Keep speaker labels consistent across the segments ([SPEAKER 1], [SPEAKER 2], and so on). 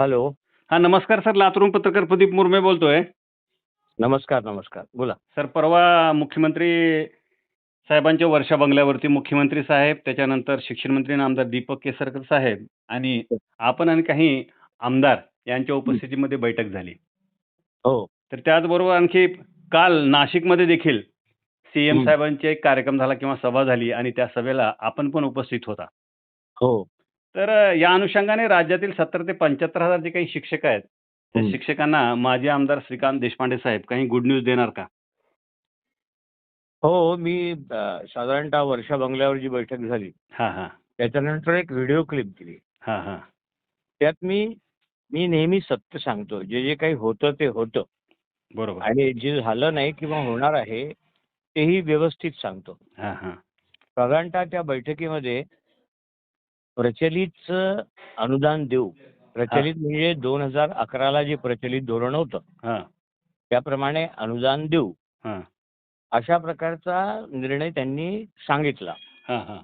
[SPEAKER 1] Hello.
[SPEAKER 2] हा नमस्कार sir. लातूरून पत्रकार प्रदीप मुर्मे बोलतोय.
[SPEAKER 1] नमस्कार नमस्कार. बोला.
[SPEAKER 2] सर परवा मुख्यमंत्री साहेबांच्या वर्षा बंगल्यावरती मुख्यमंत्री साहेब त्याच्यानंतर शिक्षण मंत्री आमदार दीपक केसरकर साहेब आणि आपण आणि काही आमदार यांच्या उपस्थितीमध्ये बैठक झाली.
[SPEAKER 1] हो.
[SPEAKER 2] तर त्याचबरोबर आणखी काल नाशिकमध्ये देखील सीएम. साहेबांचे एक कार्यक्रम झाला किंवा सभा झाली आणि त्या सभेला आपण पण उपस्थित होता.
[SPEAKER 1] हो.
[SPEAKER 2] तर या अनुषंगाने राज्यातील सत्तर ते पंच्याहत्तर हजार जे काही शिक्षक आहेत त्या
[SPEAKER 1] हं.
[SPEAKER 2] शिक्षकांना माजी आमदार श्रीकांत देशपांडे साहेब काही गुड न्यूज देणार का?
[SPEAKER 1] हो मी अ, साधारणतः वर्षा बंगल्यावर जी बैठक झाली
[SPEAKER 2] हा हा.
[SPEAKER 1] त्याच्यानंतर एक व्हिडिओ क्लिप दिली.
[SPEAKER 2] हा हा.
[SPEAKER 1] त्यात मी मी नेहमी सत्य सांगतो जे जे काही होतं ते होतं.
[SPEAKER 2] बरोबर.
[SPEAKER 1] आणि जे झालं नाही किंवा होणार आहे तेही व्यवस्थित सांगतो.
[SPEAKER 2] हा हा.
[SPEAKER 1] साधारणतः त्या बैठकीमध्ये प्रचलित अनुदान देऊ. प्रचलित म्हणजे दोन हजार अकराला जे प्रचलित धोरण होतं
[SPEAKER 2] हा.
[SPEAKER 1] त्याप्रमाणे अनुदान देऊ.
[SPEAKER 2] हा.
[SPEAKER 1] अशा प्रकारचा निर्णय त्यांनी सांगितला.
[SPEAKER 2] हा हा.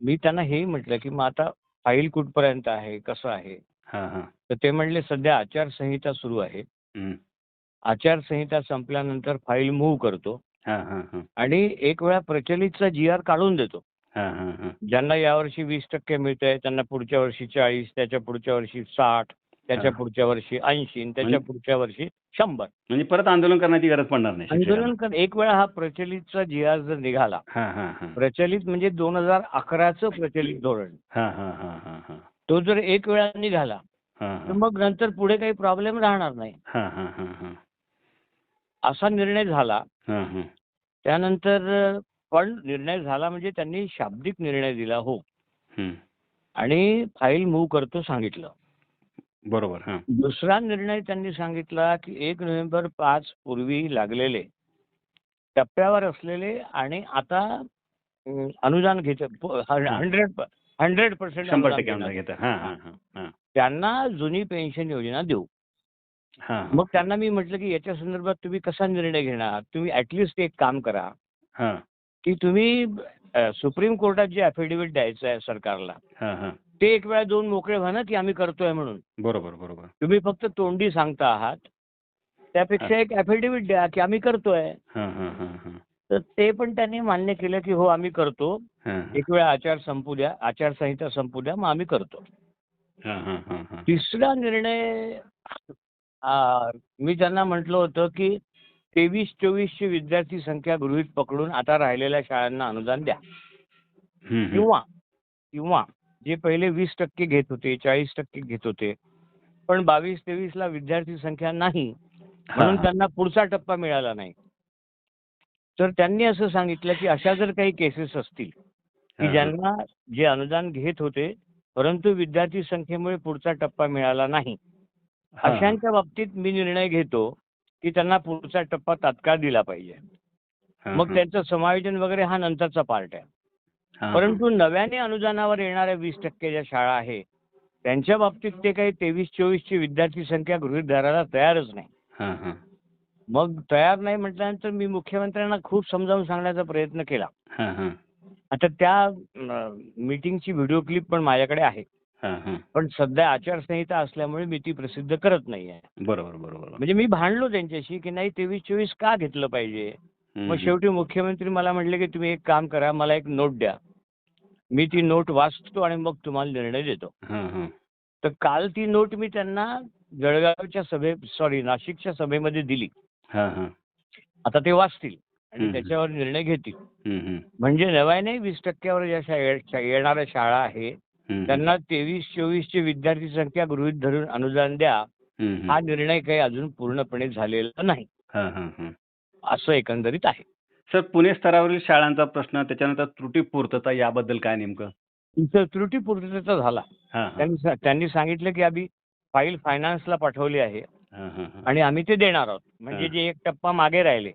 [SPEAKER 1] मी त्यांना हेही म्हटलं की मग आता फाईल कुठपर्यंत आहे? कसं आहे?
[SPEAKER 2] हा हा.
[SPEAKER 1] तर ते म्हणले सध्या आचारसंहिता सुरू आहे. आचारसंहिता संपल्यानंतर फाईल मूव्ह करतो
[SPEAKER 2] हा हा हा.
[SPEAKER 1] आणि एक वेळा प्रचलितचा जी आर काढून देतो.
[SPEAKER 2] हा हा हा.
[SPEAKER 1] ज्यांना यावर्षी वीस टक्के मिळत आहे त्यांना पुढच्या वर्षी चाळीस त्याच्या पुढच्या वर्षी साठ त्याच्या. पुढच्या वर्षी ऐंशी त्याच्या
[SPEAKER 2] म्हणजे-
[SPEAKER 1] पुढच्या वर्षी शंभर.
[SPEAKER 2] म्हणजे परत आंदोलन करण्याची गरज पडणार नाही.
[SPEAKER 1] आंदोलन कर एक वेळा हा प्रचलितचा जी आर जर निघाला
[SPEAKER 2] हा हा हा.
[SPEAKER 1] प्रचलित म्हणजे दोन हजार अकराचं प्रचलित धोरण. तो जर एक वेळा निघाला तर मग नंतर पुढे काही प्रॉब्लेम राहणार नाही. असा निर्णय झाला. त्यानंतर पण निर्णय झाला म्हणजे त्यांनी शाब्दिक निर्णय दिला हो. आणि फाईल मूव्ह करतो सांगितलं.
[SPEAKER 2] बरोबर हा.
[SPEAKER 1] दुसरा निर्णय त्यांनी सांगितला की एक नोव्हेंबर पाच पूर्वी लागलेले टप्प्यावर असलेले आणि आता अनुदान घेत हंड्रेड हंड्रेड पर्सेंट
[SPEAKER 2] हा हा हा हा.
[SPEAKER 1] त्यांना जुनी पेन्शन योजना देऊ. मग त्यांना मी म्हटलं की याच्या संदर्भात तुम्ही कसा निर्णय घेणार? तुम्ही ऍटलिस्ट एक काम करा. की तुम्ही सुप्रीम कोर्टात जे अफिडेव्हिट द्यायचं आहे सरकारला ते एक वेळा दोन मोकळे व्हा ना की आम्ही करतोय म्हणून.
[SPEAKER 2] बरोबर बरोबर.
[SPEAKER 1] तुम्ही फक्त तोंडी सांगता आहात. त्यापेक्षा एक अफिडेव्हिट द्या की आम्ही करतोय.
[SPEAKER 2] हा हा हा हा.
[SPEAKER 1] तर ते पण त्यांनी मान्य केलं की हो आम्ही करतो. एक वेळा आचार संपू द्या आचारसंहिता संपू द्या मग आम्ही करतो. तिसरा निर्णय मी त्यांना म्हटलं होतं की तेवीस चोवीसची विद्यार्थी संख्या गृहीत पकडून आता राहिलेल्या शाळांना अनुदान द्या. किंवा किंवा जे पहिले वीस टक्के घेत होते चाळीस टक्के घेत होते पण बावीस तेवीसला विद्यार्थी संख्या नाही म्हणून. त्यांना पुढचा टप्पा मिळाला नाही तर त्यांनी असं सांगितलं की अशा जर काही केसेस असतील की. ज्यांना जे अनुदान घेत होते परंतु विद्यार्थी संख्येमुळे पुढचा टप्पा मिळाला नाही. अशांच्या बाबतीत मी निर्णय घेतो की त्यांना पुढचा टप्पा तात्काळ दिला पाहिजे मग. त्यांचं समायोजन वगैरे हा नंतरचा पार्ट आहे. परंतु नव्याने अनुदानावर येणाऱ्या वीस टक्के ज्या शाळा आहे त्यांच्या बाबतीत ते काही तेवीस चोवीसची विद्यार्थी संख्या गृहीत धरायला तयारच नाही. मग तयार नाही म्हटल्यानंतर मी मुख्यमंत्र्यांना खूप समजावून सांगण्याचा प्रयत्न केला. आता त्या मीटिंगची व्हिडिओ क्लिप पण माझ्याकडे आहे. पण सध्या आचारसंहिता असल्यामुळे मी ती प्रसिद्ध करत नाही आहे
[SPEAKER 2] बरोबर बरोबर
[SPEAKER 1] म्हणजे मी भांडलो त्यांच्याशी की नाही तेवीस चोवीस का घेतलं पाहिजे मग शेवटी मुख्यमंत्री मला म्हटले की तुम्ही एक काम करा मला एक नोट द्या मी ती नोट वाचतो आणि मग तुम्हाला निर्णय देतो. तर काल ती नोट मी त्यांना जळगावच्या सभे सॉरी नाशिकच्या सभेमध्ये दिली. आता ते वाचतील आणि. त्याच्यावर निर्णय घेतील. म्हणजे नव्याने वीस टक्क्यावर ज्या येणाऱ्या शाळा आहे. त्यांना तेवीस चोवीसची विद्यार्थी संख्या गृहीत धरून अनुदान द्या हा. निर्णय काही अजून पूर्णपणे झालेला नाही. असं एकंदरीत आहे
[SPEAKER 2] सर पुणे स्तरावरील शाळांचा प्रश्न त्याच्यानंतर त्रुटी पूर्तता याबद्दल काय नेमकं
[SPEAKER 1] त्रुटी पूर्ततेचा झाला. त्यांनी सांगितलं की आम्ही फाईल फायनान्सला पाठवली आहे. आणि आम्ही ते देणार आहोत म्हणजे. जे एक टप्पा मागे राहिले.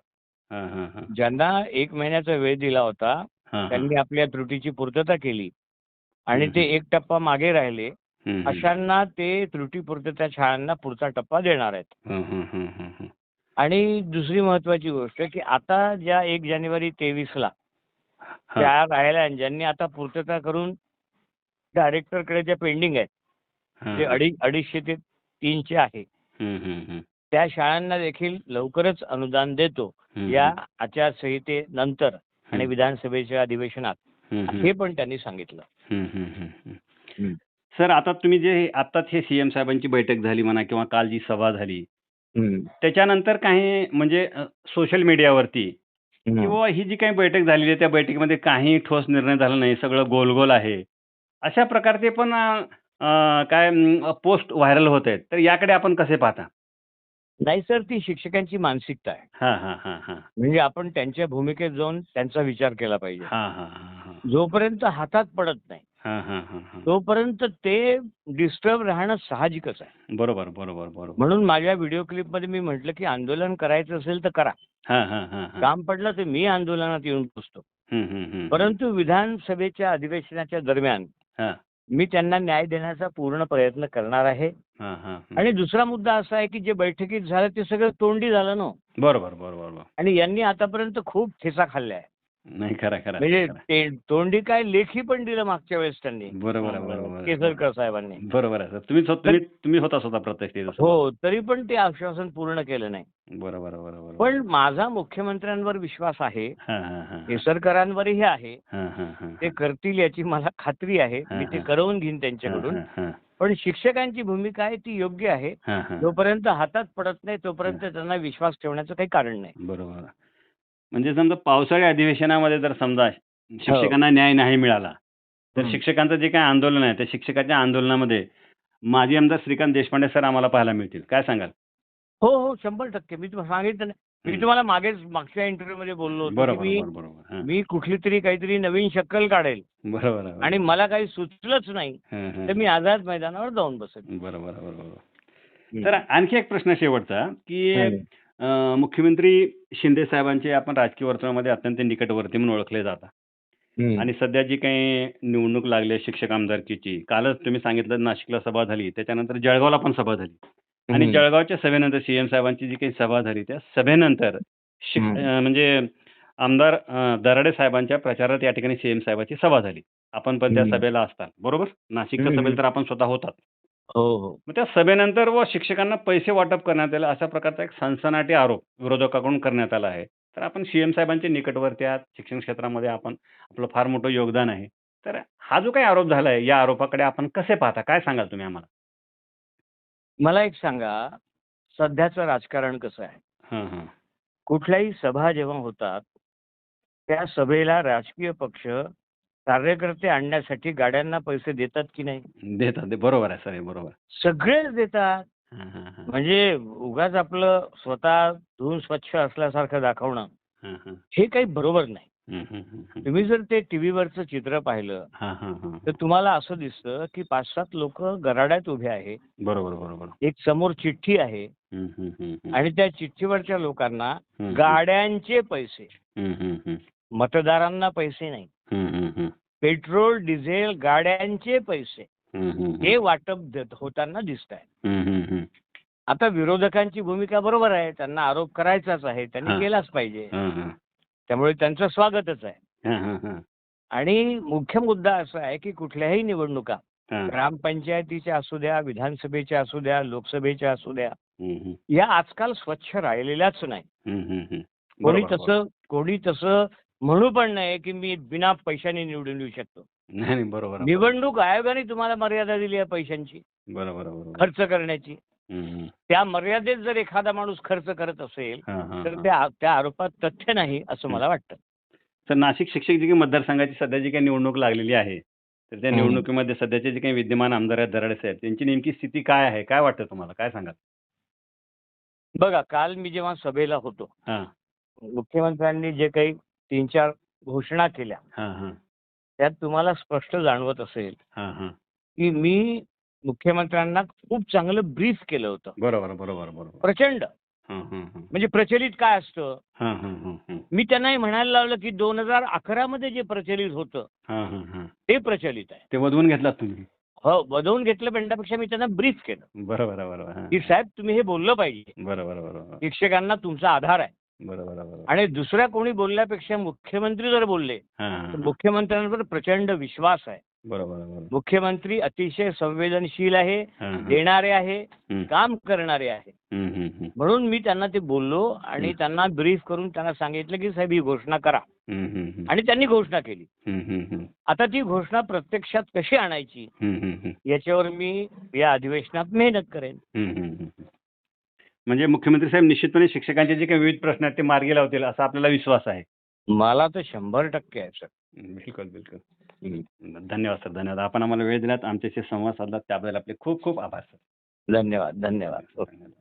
[SPEAKER 1] ज्यांना एक महिन्याचा वेळ दिला होता. त्यांनी आपल्या त्रुटीची पूर्तता केली आणि. ते एक टप्पा मागे राहिले. अशांना ते त्रुटी पूर्तता शाळांना पुढचा टप्पा देणार आहेत. आणि दुसरी महत्वाची गोष्ट की आता ज्या एक जानेवारी तेवीसला
[SPEAKER 2] हा.
[SPEAKER 1] त्या राहिल्या आणि ज्यांनी आता पूर्तता करून डायरेक्टरकडे ज्या पेंडिंग आहेत ते. अडी अडीचशे ते तीनचे आहे. त्या शाळांना देखील लवकरच अनुदान देतो या आचारसंहितेनंतर आणि. विधानसभेच्या अधिवेशनात. हे पण त्यांनी सांगितलं
[SPEAKER 2] सर आता तुम्ही जे आत्ताच हे सीएम साहेबांची बैठक झाली म्हणा किंवा काल जी सभा झाली त्याच्यानंतर काही म्हणजे सोशल मीडियावरती किंवा ही जी काही बैठक झालेली आहे त्या बैठकीमध्ये काही ठोस निर्णय झाला नाही सगळं गोलगोल आहे. अशा प्रकारचे पण अं, अं, काय पोस्ट व्हायरल होत आहेत. तर याकडे आपण कसे पाहता?
[SPEAKER 1] नाही सर ती शिक्षकांची मानसिकता आहे.
[SPEAKER 2] हा हा हा हा.
[SPEAKER 1] म्हणजे आपण त्यांच्या भूमिकेत जाऊन त्यांचा विचार केला पाहिजे.
[SPEAKER 2] हा हा हा.
[SPEAKER 1] जोपर्यंत हातात पडत नाही
[SPEAKER 2] हा हा हा हा.
[SPEAKER 1] तोपर्यंत ते डिस्टर्ब राहणं साहजिकच आहे.
[SPEAKER 2] बरोबर बरोबर बरोबर.
[SPEAKER 1] म्हणून माझ्या व्हिडिओ क्लिपमध्ये मी म्हटलं की आंदोलन करायचं असेल तर करा.
[SPEAKER 2] हा हा हा हा.
[SPEAKER 1] काम पडलं तर मी आंदोलनात येऊन पोचतो. परंतु विधानसभेच्या अधिवेशनाच्या दरम्यान
[SPEAKER 2] हा.
[SPEAKER 1] मी त्यांना न्याय देण्याचा पूर्ण प्रयत्न करणार आहे.
[SPEAKER 2] हा हा हा.
[SPEAKER 1] आणि दुसरा मुद्दा असा आहे की जे बैठकीत झालं ते सगळं तोंडी झालं ना
[SPEAKER 2] बरोबर बरोबर बरोबर.
[SPEAKER 1] आणि यांनी आतापर्यंत खूप ठेचा खाल्ल्या आहे
[SPEAKER 2] नाही खरं खरं
[SPEAKER 1] म्हणजे. ते तोंडी काय लेखी पण दिलं मागच्या वेळेस त्यांनी.
[SPEAKER 2] बरोबर बरोबर.
[SPEAKER 1] केसरकर साहेबांनी.
[SPEAKER 2] बरोबर आहे तुम्ही तुम्ही होता स्वतः प्रत्यक्ष.
[SPEAKER 1] हो तरी पण ते आश्वासन पूर्ण केलं नाही.
[SPEAKER 2] बरोबर बरोबर.
[SPEAKER 1] पण माझा मुख्यमंत्र्यांवर विश्वास आहे
[SPEAKER 2] हा हा हा
[SPEAKER 1] केसरकरांवरही आहे. ते करतील याची मला खात्री आहे. मी ते. करवून घेईन त्यांच्याकडून. पण शिक्षकांची भूमिका आहे ती योग्य आहे. जोपर्यंत हातात पडत नाही तोपर्यंत त्यांना विश्वास ठेवण्याचं काही कारण नाही.
[SPEAKER 2] बरोबर. म्हणजे समजा पावसाळी अधिवेशनामध्ये जर समजा शिक्षकांना न्याय नाही मिळाला तर. शिक्षकांचं जे काही आंदोलन आहे त्या शिक्षकाच्या आंदोलनामध्ये माजी आमदार श्रीकांत देशपांडे सर आम्हाला पाहायला मिळतील काय सांगाल
[SPEAKER 1] हो हो शंभर टक्के मी तुम्हाला सांगितलं मी. तुम्हाला मागेच मागच्या इंटरव्ह्यू मध्ये बोललो होतो मी
[SPEAKER 2] हा.
[SPEAKER 1] मी कुठली तरी काहीतरी नवीन शक्कल काढेल
[SPEAKER 2] बरोबर
[SPEAKER 1] आणि मला काही सुचलंच नाही
[SPEAKER 2] हा, हा.
[SPEAKER 1] तर मी आझाद मैदानावर जाऊन बसेल
[SPEAKER 2] बरोबर बरोबर. तर आणखी एक प्रश्न शेवटचा की मुख्यमंत्री शिंदे साहेबांचे आपण राजकीय वर्तुळामध्ये अत्यंत निकटवर्ती म्हणून ओळखले जातात. आणि सध्या जी काही निवडणूक लागली आहे शिक्षक आमदारकीची कालच तुम्ही सांगितलं नाशिकला सभा झाली त्याच्यानंतर जळगावला पण सभा झाली. आणि. जळगावच्या सभेनंतर सीएम साहेबांची जी काही सभा झाली त्या सभेनंतर म्हणजे आमदार दराडे साहेबांच्या प्रचारात या ठिकाणी सीएम साहेबांची सभा झाली. आपण पण त्या. सभेला असतात. बरोबर? नाशिकच्या. सभेला तर आपण स्वतः होतात.
[SPEAKER 1] हो हो.
[SPEAKER 2] मग त्या सभेनंतर व शिक्षकांना पैसे वाटप करण्यात आले अशा प्रकारचा एक सनसनाटी आरोप विरोधकाकडून करण्यात आला आहे. तर आपण सीएम साहेबांचे निकटवर्ती आहात शिक्षण क्षेत्रामध्ये आपण आपलं फार मोठं योगदान आहे. तर हा जो काही आरोप झाला आहे या आरोपाकडे आपण कसे पाहता? काय सांगाल तुम्ही आम्हाला?
[SPEAKER 1] मला एक सांगा सध्याचं राजकारण कसं आहे?
[SPEAKER 2] हां हां.
[SPEAKER 1] कुठल्याही सभा जेव्हा होतात त्या सभेला राजकीय पक्ष कार्यकर्ते आणण्यासाठी गाड्यांना पैसे देतात की नाही?
[SPEAKER 2] देतात ते बरोबर आहे सर हे बरोबर.
[SPEAKER 1] सगळेच देतात.
[SPEAKER 2] हां हां हां.
[SPEAKER 1] म्हणजे उगाच आपलं स्वतः धुवून स्वच्छ असल्यासारखं दाखवणं
[SPEAKER 2] हां हां.
[SPEAKER 1] हे काही बरोबर नाही.
[SPEAKER 2] हम्म, हम्म, हम्म, हम्म.
[SPEAKER 1] तुम्ही जर ते टीव्हीवरचं चित्र पाहिलं
[SPEAKER 2] हां हां हां.
[SPEAKER 1] तर तुम्हाला असं दिसतं की पाच सात लोक गराड्यात उभे आहे.
[SPEAKER 2] बरोबर बरोबर.
[SPEAKER 1] एक समोर चिठ्ठी आहे.
[SPEAKER 2] हम्म, हम्म, हम्म, हम्म.
[SPEAKER 1] आणि त्या चिठ्ठीवरच्या लोकांना
[SPEAKER 2] हम्म,
[SPEAKER 1] गाड्यांचे पैसे.
[SPEAKER 2] हम्म, हम्म, हम्म.
[SPEAKER 1] मतदारांना पैसे नाही. पेट्रोल डिझेल गाड्यांचे पैसे हे वाटप होताना दिसत आहे. आता विरोधकांची भूमिका बरोबर आहे. त्यांना आरोप करायचाच आहे. त्यांनी. केलाच पाहिजे. त्यामुळे त्यांचं स्वागतच आहे. आणि मुख्य मुद्दा असा आहे की कुठल्याही निवडणुका ग्रामपंचायतीच्या असू द्या विधानसभेच्या असू द्या लोकसभेच्या असू द्या. या आजकाल स्वच्छ राहिलेल्याच नाही. कोणी तसं कोणी तसं म्हणू पण नाही की मी बिना पैशाने निवडून येऊ शकतो.
[SPEAKER 2] नाही नाही, बरोबर आहे,
[SPEAKER 1] निवडणूक आयोगाने तुम्हाला मर्यादा दिली आहे पैशांची.
[SPEAKER 2] बरोबर आहे, बरोबर
[SPEAKER 1] खर्च करण्याची.
[SPEAKER 2] हम्म, हम्म.
[SPEAKER 1] त्या मर्यादेत जर एखादा माणूस खर्च करत असेल
[SPEAKER 2] हां, हां,
[SPEAKER 1] तर
[SPEAKER 2] हां.
[SPEAKER 1] त्या त्या आरोपात तथ्य नाही असं मला वाटतं.
[SPEAKER 2] तर नाशिक शिक्षक जी काही मतदारसंघाची सध्या जी काही निवडणूक लागलेली आहे तर त्या
[SPEAKER 1] हम्म.
[SPEAKER 2] निवडणुकीमध्ये सध्याचे जे काही विद्यमान आमदार आहेत दराडे साहेब त्यांची नेमकी स्थिती काय आहे? काय वाटतं तुम्हाला? काय सांगाल?
[SPEAKER 1] बघा काल मी जेव्हा सभेला होतो
[SPEAKER 2] हां.
[SPEAKER 1] मुख्यमंत्र्यांनी जे काही तीन चार घोषणा केल्या.
[SPEAKER 2] हां हां.
[SPEAKER 1] त्यात तुम्हाला स्पष्ट जाणवत असेल
[SPEAKER 2] हां हां.
[SPEAKER 1] की मी मुख्यमंत्र्यांना खूप चांगलं ब्रीफ केलं होतं.
[SPEAKER 2] बरोबर बरोबर बरोबर.
[SPEAKER 1] प्रचंड.
[SPEAKER 2] हां हां हां.
[SPEAKER 1] म्हणजे प्रचलित काय असतं?
[SPEAKER 2] हां हां हां हां.
[SPEAKER 1] मी त्यांना हे म्हणायला लावलं की दोन हजार अकरा मध्ये जे प्रचलित होतं
[SPEAKER 2] हां हां हां.
[SPEAKER 1] ते प्रचलित आहे.
[SPEAKER 2] ते वधवून घेतलात तुम्ही.
[SPEAKER 1] हो बदवून घेतलं म्हणण्यापेक्षा मी त्यांना ब्रीफ केलं.
[SPEAKER 2] बरोबर बरोबर.
[SPEAKER 1] की साहेब तुम्ही हे बोललं पाहिजे.
[SPEAKER 2] बरोबर बरोबर.
[SPEAKER 1] शिक्षकांना तुमचा आधार आहे.
[SPEAKER 2] बरोबर बरोबर
[SPEAKER 1] आणि दुसऱ्या कोणी बोलल्यापेक्षा मुख्यमंत्री जर बोलले
[SPEAKER 2] हां
[SPEAKER 1] तर मुख्यमंत्र्यांवर प्रचंड विश्वास आहे
[SPEAKER 2] बरोबर बरोबर
[SPEAKER 1] मुख्यमंत्री अतिशय संवेदनशील आहे. देणारे आहे काम करणारे आहे. म्हणून मी त्यांना ते बोललो आणि. त्यांना ब्रीफ करून त्यांना सांगितलं की साहेब ही घोषणा करा. आणि त्यांनी घोषणा केली. आता ती घोषणा प्रत्यक्षात कशी आणायची. याच्यावर मी या अधिवेशनात मेहनत करेन.
[SPEAKER 2] म्हणजे मुख्यमंत्री साहेब निश्चितपणे शिक्षकांचे जे काही विविध प्रश्न आहेत ते मार्गी लावतील असा आपल्याला विश्वास आहे.
[SPEAKER 1] मला तर शंभर टक्के आहे सर.
[SPEAKER 2] बिलकुल बिलकुल. धन्यवाद सर. धन्यवाद. आपण आम्हाला वेळ दिलात. आमच्याशी संवाद साधलात. त्याबद्दल आपले खूप खूप आभार सर.
[SPEAKER 1] धन्यवाद धन्यवाद. ओके.